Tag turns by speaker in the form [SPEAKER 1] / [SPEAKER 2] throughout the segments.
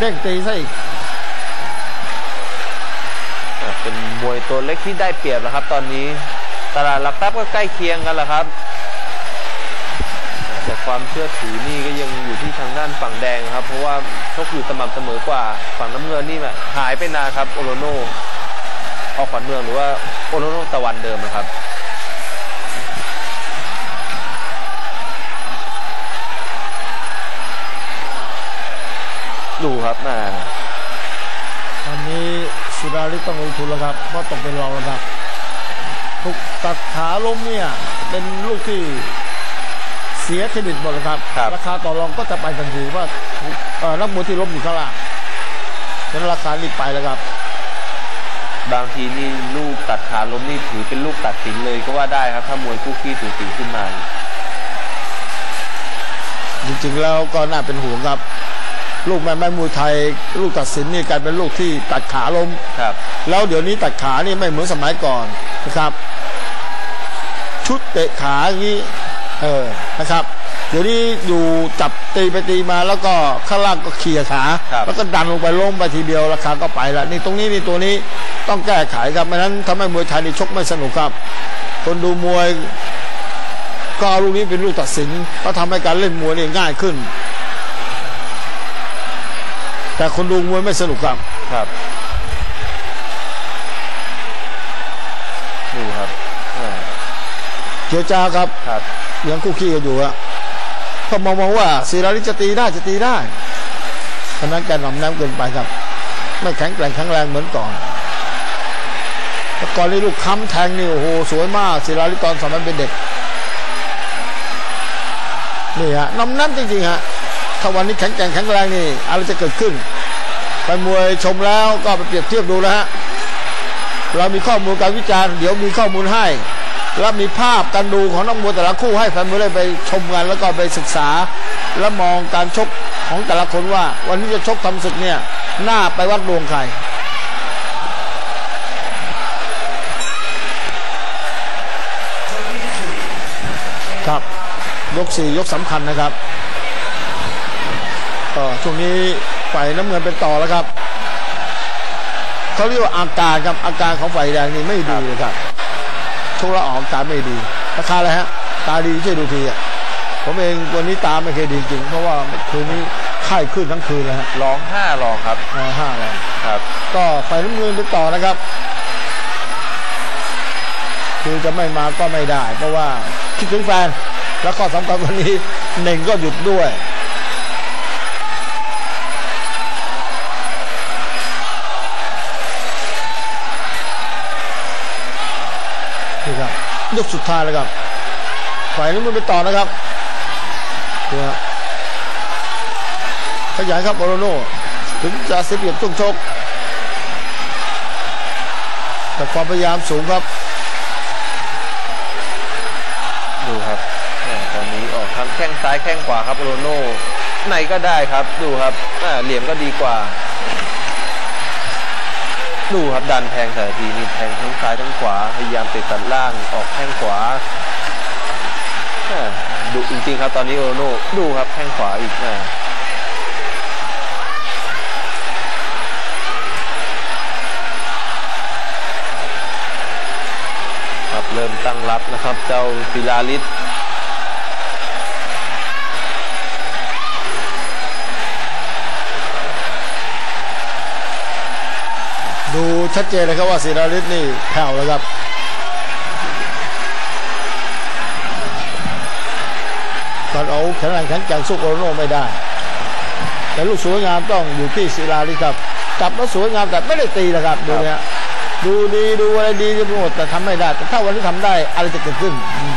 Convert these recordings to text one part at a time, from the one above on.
[SPEAKER 1] เด้งตีซะอีก
[SPEAKER 2] เป็นมวยตัวเล็กที่ได้เปรียบแล้วครับ ตอนนี้ตลาดหลักทรัพย์ก็ใกล้เคียงกันแหละครับ แต่ความเชื่อถือนี่ก็ยังอยู่ที่ทางด้านฝั่งแดงครับ เพราะว่าชกอยู่สม่ำเสมอกว่าฝั่งน้ำเงินนี่แบบหายไปนานครับโอโลโนออกขวัญเมืองหรือว่าโอโลโนตะวันเดิมนะครับ ครับมา
[SPEAKER 1] ตอนนี้ศิราลิศต้องลงทุนแล้วครับเพราะตกเป็นรองแล้วครับถูกตัดขาล้มเนี่ยเป็นลูกที่เสียเครดิตหมดเลยครับ
[SPEAKER 2] ครับ
[SPEAKER 1] ราคาต่อรองก็จะไปทันทีว่าเอ่อนักมวยที่ล้มอยู่ข้างล่างฉะนั้นราคารีบไปแล้วครับ
[SPEAKER 2] บางทีนี่ลูกตัดขาล้มนี่ถือเป็นลูกตัดสินเลยก็ว่าได้ครับ ถ้ามวยคู่ขี้สูสีขึ้นมา
[SPEAKER 1] จริงๆแล้วก็น่าเป็นห่วงครับ ลูกแม่แม่มวยไทย ลูกตัดสินนี่กลายเป็นลูกที่ตัดขาล้ม
[SPEAKER 2] ครับ
[SPEAKER 1] แล้วเดี๋ยวนี้ตัดขานี่ไม่เหมือนสมัยก่อนนะครับ ชุดเตะขาอย่างนี้เออนะครับ เดี๋ยวนี้อยู่จับตีไปตีมาแล้วก็ข้างล่างก็เขี่ยขา
[SPEAKER 2] ครับ
[SPEAKER 1] แล้วก็ดันลงไปล้มไปทีเดียวราคาก็ไปละนี่ตรงนี้นี่ตัวนี้ต้องแก้ไขครับไม่นั้นทำให้มวยไทยนี่ชกไม่สนุกครับ คนดูมวยก็เอาลูกนี้เป็นลูกตัดสิน ก็ทำให้การเล่นมวยนี่ง่ายขึ้น แต่คนดูมวยไม่สนุกครับ
[SPEAKER 2] ครับดูครับอ่า
[SPEAKER 1] เจียวจ้าครับ
[SPEAKER 2] ครับ
[SPEAKER 1] ยังคู่ขี้กันอยู่อะก็มองมองว่าศิราลิศจะตีได้จะตีได้ฉะนั้นแกหน่อมแนมเกินไปครับ ไม่แข็งแกร่งแข็งแรงเหมือนก่อนแต่ก่อนนี้ลูกค้ำแทงนี่โอ้โหสวยมากศิราลิศตอนสมัยเป็นเด็กนี่ฮะหน้อมแนมจริงๆฮะ ถ้าวันนี้แข็งแกร่งแข็งแรงนี่อะไรจะเกิดขึ้นไปมวยชมแล้วก็ไปเปรียบเทียบดูแล้วฮะเรามีข้อมูลการวิจารณ์เดี๋ยวมีข้อมูลให้ แล้วมีภาพการดูของนักมวยแต่ละคู่ให้แฟนมวยได้ไปชมกันแล้วก็ไปศึกษา แล้วมองการชกของแต่ละคนว่า วันนี้จะชกทำศึกเนี่ยหน้าไปวัดดวงใครครับยกสี่ยกสำคัญนะครับ ช่วงนี้ฝ่ายน้ำเงินเป็นต่อแล้วครับเขาเรียกว่าอาการครับอาการของฝ่ายแดงนี่ไม่ดีเลยครับช่วงละออกตาไม่ดีราคาอะไรฮะตาดีช่วยดูทีอะผมเองวันนี้ตาไม่เคยดีจริง เพราะว่าคืนนี้ไข้ขึ้นทั้งคืนเลยฮะ
[SPEAKER 2] ร้องห้ารองครับ
[SPEAKER 1] อ่าห้าเลย
[SPEAKER 2] ครับ
[SPEAKER 1] ก็ฝ่ายน้ำเงินไปต่อนะครับคือจะไม่มาก็ไม่ได้ เพราะว่าคิดถึงแฟน แล้วก็สำคัญวันนี้เน่งก็หยุดด้วย ยกสุดท้ายแล้วครับฝ่ายน้ำเงินไปต่อนะครับเนี่ยขยายครับโอโรโนถึงจะเสียเปรียบช่วงชกแต่ความพยายามสูงครับ
[SPEAKER 2] ดูครับอ่ตอนนี้ออกทั้งแข้งซ้ายแข้งขวาครับโรโน่ไหนก็ได้ครับดูครับอ่าเหลี่ยมก็ดีกว่า ดูครับดันแทงแต่ทีนี่แทงทั้งซ้ายทั้งขวาพยายามติดตัดล่างออกแข้งขวาดูจริงๆครับตอนนี้โรโน่ดูครับแข้งขวาอีกอ่าครับเริ่มตั้งรับนะครับ เจ้าศิลาลิศ
[SPEAKER 1] ดู ชัดเจนเลยครับว่าศิราฤทธิ์นี่แผ่วแล้วครับการเอาแข็งแรงแข็งแกร่งสู้โอโรโนไม่ได้ แต่ลูกสวยงามต้องอยู่ที่ศิลาฤทธิ์ครับจับแล้วสวยงามแต่ไม่ได้ตีนะครับดูเนี่ยดูดีดูอะไรดีไปหมดแต่ทำไม่ได้ แต่ถ้าวันนี้ทำได้อะไรจะเกิดขึ้นอืม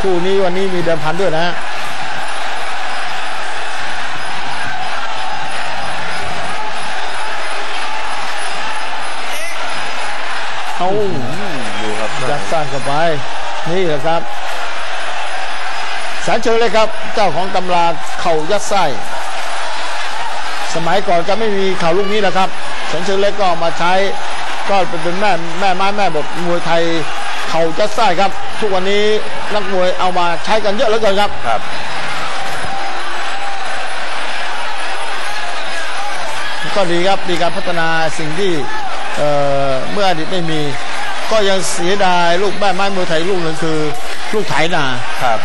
[SPEAKER 1] คู่นี้วันนี้มีเดิมพันด้วยนะ ยัดสร้างเข้าไป นี่แหละครับแสนเชิญเลยครับ เจ้าของตำราเข่ายัดไส้ สมัยก่อนจะไม่มีเข่าลูกนี้นะครับแสนเชิญเล็กก็เอามาใช้ก็เป็นแม่แม่ไม้แม่บทมวยไทยเข่ายัดไส้ครับ ทุกวันนี้นักมวยเอามาใช้กันเยอะเหลือเกินครับ
[SPEAKER 2] ครับ
[SPEAKER 1] ก็ดีครับมีการพัฒนาสิ่งที่เอ่อเมื่ออดีตไม่มี ก็ยังเสียดายลูกแม่ไม้มวยไทยลูกหนึ่งคือ ลูกไถนา
[SPEAKER 2] ครับ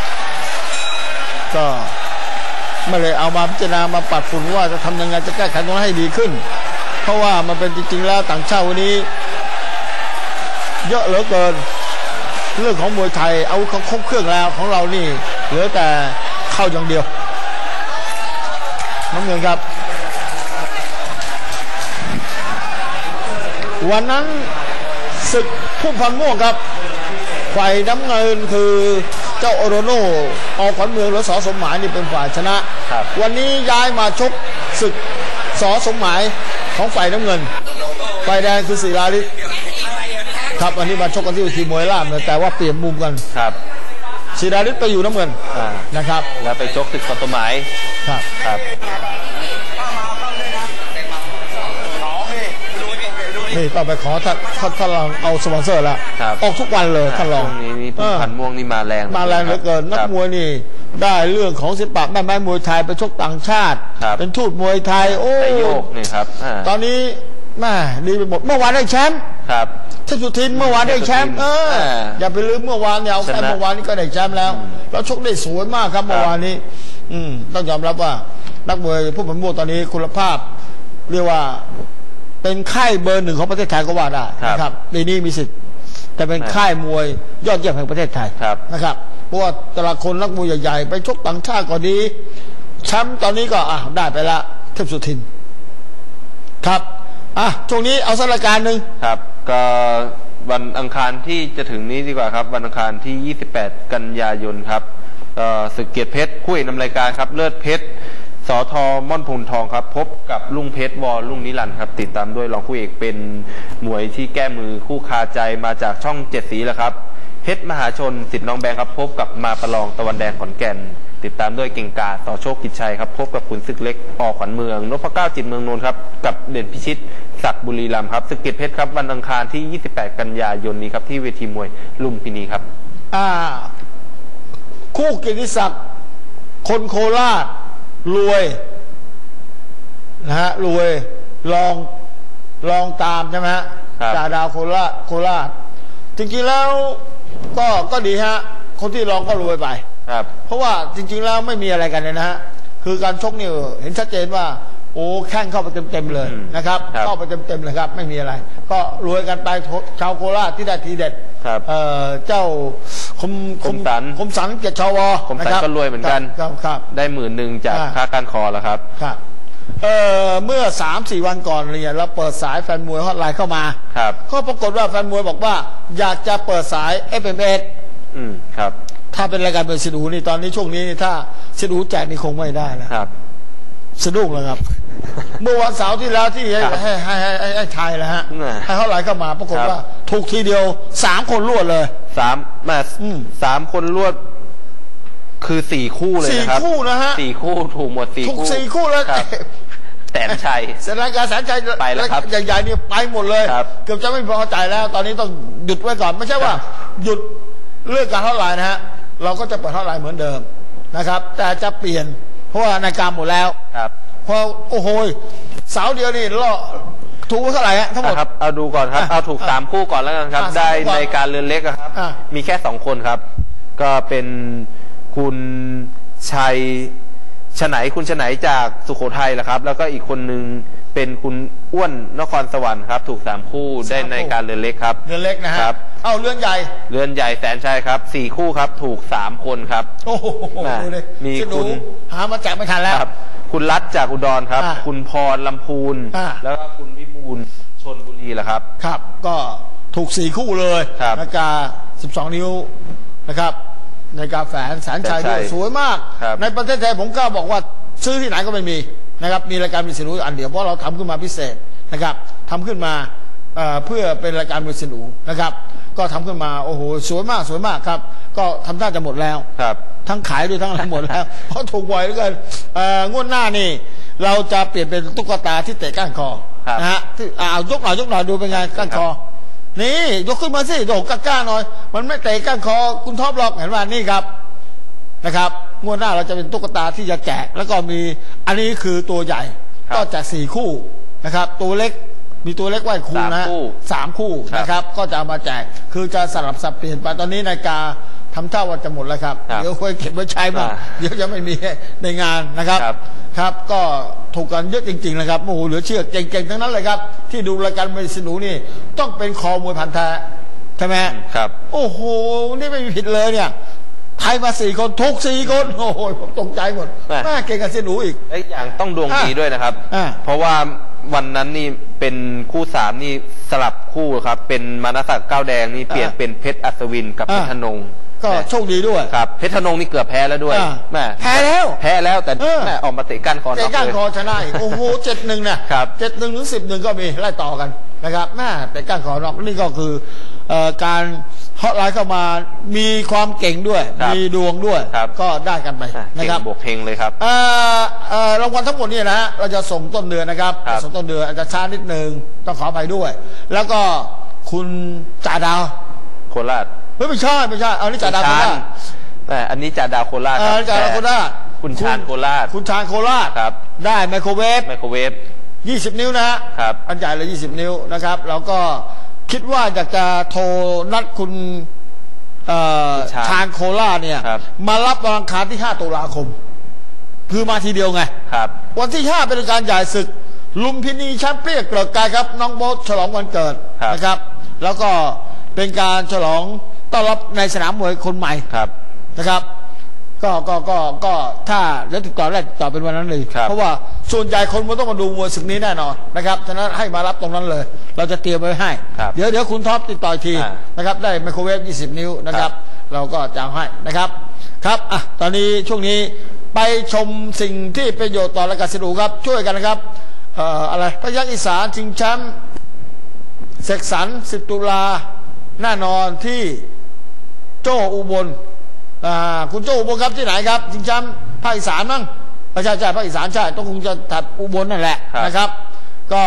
[SPEAKER 1] ก็ไม่เลยเอามาพิจารณามาปัดฝุ่นว่าจะทำยังไงจะแก้ไขตรงนั้นให้ดีขึ้น เพราะว่ามันเป็นจริงๆแล้วต่างชาติวันนี้ เยอะเหลือเกิน เรื่องของมวยไทยเอาเขาครบเครื่องแล้วของเรานี่ เหลือแต่เข้าอย่างเดียวน้ำเงินครับ วันนั้นศึก ผู้พันม่วงครับฝ่ายน้ำเงินคือเจ้าโอโรโนออกขวัญเมืองหรือสอสมหมายนี่เป็นฝ่ายชนะ
[SPEAKER 2] ครับ
[SPEAKER 1] วันนี้ย้ายมาชกศึกสอสมหมายของฝ่ายน้ำเงินฝ่ายแดงคือศิลาลิศครับอันนี้มาชกกันที่เวทีมวยล่ามเลยแต่ว่าเปลี่ยนมุมกัน
[SPEAKER 2] ครับ
[SPEAKER 1] ศิลาลิศไปอยู่น้ำเงิน
[SPEAKER 2] อ่า
[SPEAKER 1] นะครับ
[SPEAKER 2] แล้วไปชกศึกกฎหมาย
[SPEAKER 1] ครับ
[SPEAKER 2] ครับ
[SPEAKER 1] นี่ต้องไปขอท่านท่านท่านรองเอาสปอนเซอร์แล้ว
[SPEAKER 2] ครับ
[SPEAKER 1] ออกทุกวันเลยท่านรอง
[SPEAKER 2] ช่วงนี้นี่ผู้พันม่วงนี่มาแรง
[SPEAKER 1] มาแรงเหลือเกินนักมวยนี่ได้เรื่องของศิลปะแม่ไม้มวยไทยไปชกต่างชาติ
[SPEAKER 2] ครับ
[SPEAKER 1] เป็นทูตมวยไทย โอ้
[SPEAKER 2] แต่โยกนี่ครับอ่า
[SPEAKER 1] ตอนนี้แม่ดีไปหมดเมื่อวานได้แชมป์
[SPEAKER 2] ครับ
[SPEAKER 1] เทพสุทินเมื่อวานได้แชมป์เออ
[SPEAKER 2] อ่า
[SPEAKER 1] อย่าไปลืมเมื่อวานเนี่ยเอาแค่
[SPEAKER 2] ชนะ
[SPEAKER 1] เมื่อวานนี้ก็ได้แชมป์แล้ว แล้วชกได้สวยมากครับเมื่อวานนี้ อืมต้องยอมรับว่า นักมวยผู้พันม่วงตอนนี้คุณภาพ เรียกว่า เป็นค่ายเบอร์หนึ่งของประเทศไทยก็ว่าได้นะครับในนี้มีสิทธิ์ แต่เป็นค่ายมวยยอดเยี่ยมแห่งประเทศไทย
[SPEAKER 2] ครับ
[SPEAKER 1] นะครับเพราะว่าแต่ละคนนักมวยใหญ่ๆ ไปชกต่างชาติก็ดีแชมป์ตอนนี้ก็อะได้ไปละเทพสุทิน ครับอะช่วงนี้เอาสักรายการหนึ่ง
[SPEAKER 2] ครับ ก็วันอังคารที่จะถึงนี้ดีกว่าครับ วันอังคารที่ 28 กันยายนครับก็ศึกเกียรติเพชร คู่เอกนำรายการครับ เลิศเพชร สอทอม่อนพลทองครับ พบกับลุงเพชรวอลลุงนิรันดร์ครับ ติดตามด้วยรองคู่เอกเป็นมวยที่แก้มือคู่คาใจมาจากช่องเจ็ดสีแหละครับ เพชรมหาชนสิทธิ์น้องแบงค์ครับ พบกับมาประลองตะวันแดงขอนแก่น ติดตามด้วยเก่งกาต่อโชคกิจชัยครับ พบกับขุนศึกเล็กอขวัญเมืองนพเก้าจิตเมืองนนท์ครับกับเด่นพิชิตศักดิ์บุรีรัมย์ครับศึกเกตเพชรครับวันอังคารที่ 28 กันยายนนี้ครับที่เวทีมวยลุมพินีครับ
[SPEAKER 1] อ่า คู่เกียรติศักดิ์คนโคราช รวยนะฮะรวยลองลองตามใช่ไหมฮะ
[SPEAKER 2] ครับ
[SPEAKER 1] จ่าดาวโคราชโคราชจริงๆแล้วก็ก็ดีฮะ คนที่ลองก็รวยไป
[SPEAKER 2] ครับ
[SPEAKER 1] เพราะว่าจริง ๆ แล้วไม่มีอะไรกันเลยนะฮะคือการชกนี่เห็นชัดเจนว่า โอ้แข้งเข้าไปเต็มๆเลย
[SPEAKER 2] อืม
[SPEAKER 1] นะครับ
[SPEAKER 2] ครับ
[SPEAKER 1] เข้าไปเต็มๆเลยครับ ไม่มีอะไร ก็รวยกันไปชาวโคราชที่ได้ทีเด็ด
[SPEAKER 2] ครับ
[SPEAKER 1] เอ่อเจ้าคม
[SPEAKER 2] คมสัน
[SPEAKER 1] คมสันเกียรติชว
[SPEAKER 2] คมสัน
[SPEAKER 1] นะบ
[SPEAKER 2] ก็รวยเหมือนกัน
[SPEAKER 1] ครับครับ
[SPEAKER 2] ได้หมื่นหนึ่งจาก
[SPEAKER 1] อ่า
[SPEAKER 2] ค่าการคอแล้วครับ
[SPEAKER 1] ครับเอ่อเมื่อสามสี่วันก่อนเนี่ยเราเปิดสายแฟนมวยฮอตไลน์เข้ามา
[SPEAKER 2] ครับ
[SPEAKER 1] ก็ปรากฏว่าแฟนมวยบอกว่า อยากจะเปิดสาย f m อ
[SPEAKER 2] อืมครับ
[SPEAKER 1] ถ้าเป็นรายการเป็นสิดูนี่ตอนนี้ช่วงนี้นี่ถ้าสิดูแจกนี่คงไม่ได้แล้ว
[SPEAKER 2] ครับ
[SPEAKER 1] สะดุ้งเลยครับ เมื่อวันเสาร์ที่แล้วที่ให้
[SPEAKER 2] ครับ
[SPEAKER 1] ให้ให้ให้ให้ให้ไทยแล้วฮะ
[SPEAKER 2] น่ะ
[SPEAKER 1] ให้เขาไหลเข้ามาปรากฏ
[SPEAKER 2] ครับ
[SPEAKER 1] ว่า ถูกทีเดียวสามคนรวดเลย
[SPEAKER 2] สามมา
[SPEAKER 1] อืม
[SPEAKER 2] สามคนรวด คือสี่คู่เลย
[SPEAKER 1] สี่
[SPEAKER 2] นะครับ
[SPEAKER 1] คู่นะฮะ
[SPEAKER 2] สี่คู่ถูกหมดสี่
[SPEAKER 1] ถูก
[SPEAKER 2] คู่
[SPEAKER 1] สี่คู่เลย
[SPEAKER 2] ครับแสนชัย
[SPEAKER 1] เสร็จรายการแสนชัย
[SPEAKER 2] ไปแล้วครับ
[SPEAKER 1] ใหญ่ๆนี่ไปหมดเลย
[SPEAKER 2] ครับ
[SPEAKER 1] เกือบจะไม่พอใจแล้ว ตอนนี้ต้องหยุดไว้ก่อนไม่ใช่ว่า
[SPEAKER 2] ครับ
[SPEAKER 1] หยุดเรื่องการเท่าไหร่นะฮะเราก็จะเปิดเท่าไหร่เหมือนเดิมนะครับ แต่จะเปลี่ยนเพราะว่ารายการหมดแล้ว
[SPEAKER 2] ครับ
[SPEAKER 1] พอโอ้โหเสาร์เดียวนี่ล่อถูกเท่าไหร่ฮะทั้งหมด
[SPEAKER 2] นะครับเอาดูก่อนครับ
[SPEAKER 1] อะ
[SPEAKER 2] เอาถูก
[SPEAKER 1] อะ
[SPEAKER 2] สามคู่ก่อนแล้วกันครับ
[SPEAKER 1] อะ
[SPEAKER 2] ได้
[SPEAKER 1] สามคู่ก่อน
[SPEAKER 2] ในการเรือนเล็กอะครับ
[SPEAKER 1] อะ
[SPEAKER 2] มีแค่สองคนครับ ก็เป็นคุณชัย ฉไหนคุณฉไหนจากสุโขทัยแหละครับ แล้วก็อีกคนนึงเป็นคุณอ้วนนครสวรรค์ครับ ถูกสามคู่ได้ในการเรือนเล็กครับ
[SPEAKER 1] เรือนเล็กนะฮะ
[SPEAKER 2] ครับ
[SPEAKER 1] เอ้าเรือนใหญ่
[SPEAKER 2] เรือนใหญ่แสนชัยครับสี่คู่ครับ ถูกสามคนครับ
[SPEAKER 1] โอ้โห
[SPEAKER 2] น่ะ
[SPEAKER 1] ดูดิ
[SPEAKER 2] มี
[SPEAKER 1] คิดดู
[SPEAKER 2] คุณ
[SPEAKER 1] หามาแจกไม่ทันแล้ว
[SPEAKER 2] ครับ คุณรัฐจากอุดรครับ
[SPEAKER 1] อะ
[SPEAKER 2] คุณพรลำพูน
[SPEAKER 1] อะ
[SPEAKER 2] แล้วก็คุณวิบูลย์ชนบุรีแหละครับ
[SPEAKER 1] ครับ ก็ถูกสี่คู่เลย
[SPEAKER 2] ครับ
[SPEAKER 1] นาฬิกา12นิ้วนะครับ นาฬิกาแฝนแสนชัย
[SPEAKER 2] แสนชั
[SPEAKER 1] ด้วยยสวยมาก
[SPEAKER 2] ครับ
[SPEAKER 1] ในประเทศไทยผมกล้าบอกว่าซื้อที่ไหนก็ไม่มีนะครับมีรายการมีสินูอันเดียวเพราะเราทำขึ้นมาพิเศษนะครับทำขึ้นมาเอ่อเพื่อเป็นรายการมีสินูนะครับ ก็ทำขึ้นมาโอ้โหสวยมากสวยมากครับ ก็ทำท่าจะหมดแล้ว
[SPEAKER 2] ครับ
[SPEAKER 1] ทั้งขายด้วยทั้งอะไรหมดแล้วเพราะถูกบ่อยเหลือเกินเอ่องวดหน้านี่ เราจะเปลี่ยนเป็นตุ๊กตาที่เตะก้านคอ
[SPEAKER 2] ครับ
[SPEAKER 1] นะฮะที่อ่ายกหน่อยยกหน่อยดูเป็นไงก้านคอ นี่ ยกขึ้นมาสิโดดกล้าๆหน่อย มันไม่เตะก้านคอคุณท็อปหรอกเห็นว่านี่ครับนะครับงวดหน้าเราจะเป็นตุ๊กตาที่จะแจกแล้วก็มีอันนี้คือตัวใหญ่
[SPEAKER 2] ครับ
[SPEAKER 1] ก็แจกสี่คู่นะครับ ตัวเล็กมีตัวเล็กไหวครู
[SPEAKER 2] สาม
[SPEAKER 1] นะฮะ
[SPEAKER 2] คู่
[SPEAKER 1] สามคู่
[SPEAKER 2] ครับ
[SPEAKER 1] นะครับ ก็จะเอามาแจกคือจะสลับสับเปลี่ยนไปตอนนี้นาฬิกา ทำท่าว่าจะหมดแล้วครับ
[SPEAKER 2] ครับ
[SPEAKER 1] เดี๋ยวค่อยเก็บไว้ใช้บ้าง
[SPEAKER 2] อ่า
[SPEAKER 1] เดี๋ยวจะไม่มีในงานนะครับ
[SPEAKER 2] ครับ
[SPEAKER 1] ครับ ก็ถูกกันเยอะจริงๆนะครับโอ้โหเหลือเชื่อเก่งๆทั้งนั้นเลยครับ ที่ดูรายการมวยสนุนี่ ต้องเป็นคอมวยพันธุ์แท้ใช่ไหมฮะ
[SPEAKER 2] ครับ
[SPEAKER 1] โอ้โห นี่ไม่มีผิดเลยเนี่ยไทยมาสี่คนทุกสี่คนโอ้โหผมตกใจหมด
[SPEAKER 2] แม่
[SPEAKER 1] แม่เก่งกับเสียหนูอีก
[SPEAKER 2] และอีกอย่างต้องดวง
[SPEAKER 1] อะ
[SPEAKER 2] ดีด้วยนะครับ
[SPEAKER 1] อะ
[SPEAKER 2] เพราะว่าวันนั้นนี่เป็นคู่สามนี่สลับคู่ครับ เป็นมานศักดิ์ก้าวแดงนี่เปลี่ยน
[SPEAKER 1] อะ
[SPEAKER 2] เป็นเพชรอัศวินกับเพชร
[SPEAKER 1] อะ
[SPEAKER 2] ธนง
[SPEAKER 1] ก็
[SPEAKER 2] แม่
[SPEAKER 1] โชคดีด้วย
[SPEAKER 2] ครับเพชรธนงนี่เกือบแพ้แล้วด้วย
[SPEAKER 1] อะ
[SPEAKER 2] แม่
[SPEAKER 1] แพ้แล้ว
[SPEAKER 2] แพ้แล้วแต่
[SPEAKER 1] เออ
[SPEAKER 2] แม่ออกมาเตะก้านคอ
[SPEAKER 1] เตะ
[SPEAKER 2] น็อก
[SPEAKER 1] ก้าน
[SPEAKER 2] เลย
[SPEAKER 1] คอชนะอีกโอ้โหเจ็ดหนึ่งนะครับ เจ็ดหนึ่งถึงสิบหนึ่งก็มีไล่ต่อกันนะครับแม่เตะก้านคอนอกนี่ก็คือเอ่อการฮอตไลน์เข้ามามีความเก่งด้วย
[SPEAKER 2] ครับ
[SPEAKER 1] มีดวงด้วย
[SPEAKER 2] ครับ
[SPEAKER 1] ก็ได้กันไป
[SPEAKER 2] อะ
[SPEAKER 1] นะ
[SPEAKER 2] เก่ง
[SPEAKER 1] ครับ
[SPEAKER 2] บวกเฮงเลยครับ
[SPEAKER 1] เอ่อเอ่อรางวัลทั้งหมดเนี่ยนะฮะเราจะส่งต้นเดือนนะครับ
[SPEAKER 2] ครับ
[SPEAKER 1] ส่งต้นเดือนอาจจะช้านิดนึงต้องขออภัยด้วย แล้วก็คุณจ่าดาว
[SPEAKER 2] โคราช
[SPEAKER 1] เฮ้ยไม่ใช่ไม่ใช่เอานี่จ่าดาวโคราช
[SPEAKER 2] แม่อันนี้จ่าดาวโคราช
[SPEAKER 1] เอ
[SPEAKER 2] ครั
[SPEAKER 1] อบจ่าดาวโคราช
[SPEAKER 2] คุณชาญโคราช
[SPEAKER 1] คุณชาญโคราช
[SPEAKER 2] ครับ
[SPEAKER 1] ได้ไมโครเวฟ
[SPEAKER 2] ไมโครเวฟ
[SPEAKER 1] 20นิ้วนะฮะ
[SPEAKER 2] ครับ
[SPEAKER 1] อันใหญ่เลย20นิ้วนะครับเราก็คิดว่าอยากจะโทรนัดคุณเอ่อ
[SPEAKER 2] คุณชาญ
[SPEAKER 1] ชาญโคราชเนี่ย
[SPEAKER 2] ครับ
[SPEAKER 1] มารับวันอังคารที่ 5 ตุลาคม คือมาทีเดียวไง
[SPEAKER 2] ครับ
[SPEAKER 1] วันที่ 5 เป็นการใหญ่ศึก ลุมพินีแชมป์เปี้ยเกลิกกายครับ น้องโบ๊ทฉลองวันเกิด
[SPEAKER 2] ครับ
[SPEAKER 1] นะครับ แล้วก็เป็นการฉลอง ต้อนรับในสนามมวยคนใหม่
[SPEAKER 2] ครับ
[SPEAKER 1] นะครับ ก็ก็ก็ก็ถ้าแล้วติดต่อได้ติดต่อเป็นวันนั้นเลย
[SPEAKER 2] ครับ
[SPEAKER 1] เพราะว่าส่วนใหญ่คนมันต้องมาดูมวยศึกนี้แน่นอนนะครับฉะนั้นให้มารับตรงนั้นเลย เราจะเตรียมไว้ให้
[SPEAKER 2] ครับ
[SPEAKER 1] เดี๋ยวเดี๋ยวคุณท็อปติดต่ออีกที
[SPEAKER 2] อ่า
[SPEAKER 1] นะครับ ได้ไมโครเวฟ 20 นิ้วนะครับเราก็จะเอาให้นะครับ ครับอะตอนนี้ช่วงนี้ไปชมสิ่งที่ประโยชน์ต่อรายการสนุกครับช่วยกันนะครับเอ่ออะไรพยัคฆ์อีสานชิงแชมป์ เสกสรร10 ตุลาแน่นอนที่ โจ้อุบลอ่าคุณโจ้อุบลครับที่ไหนครับจริงจังภาคอีสานมั้งใช่ใช่ภาคอีสานใช่ต้องคงจะถัดอุบลนั่นแหละนะครับ ก็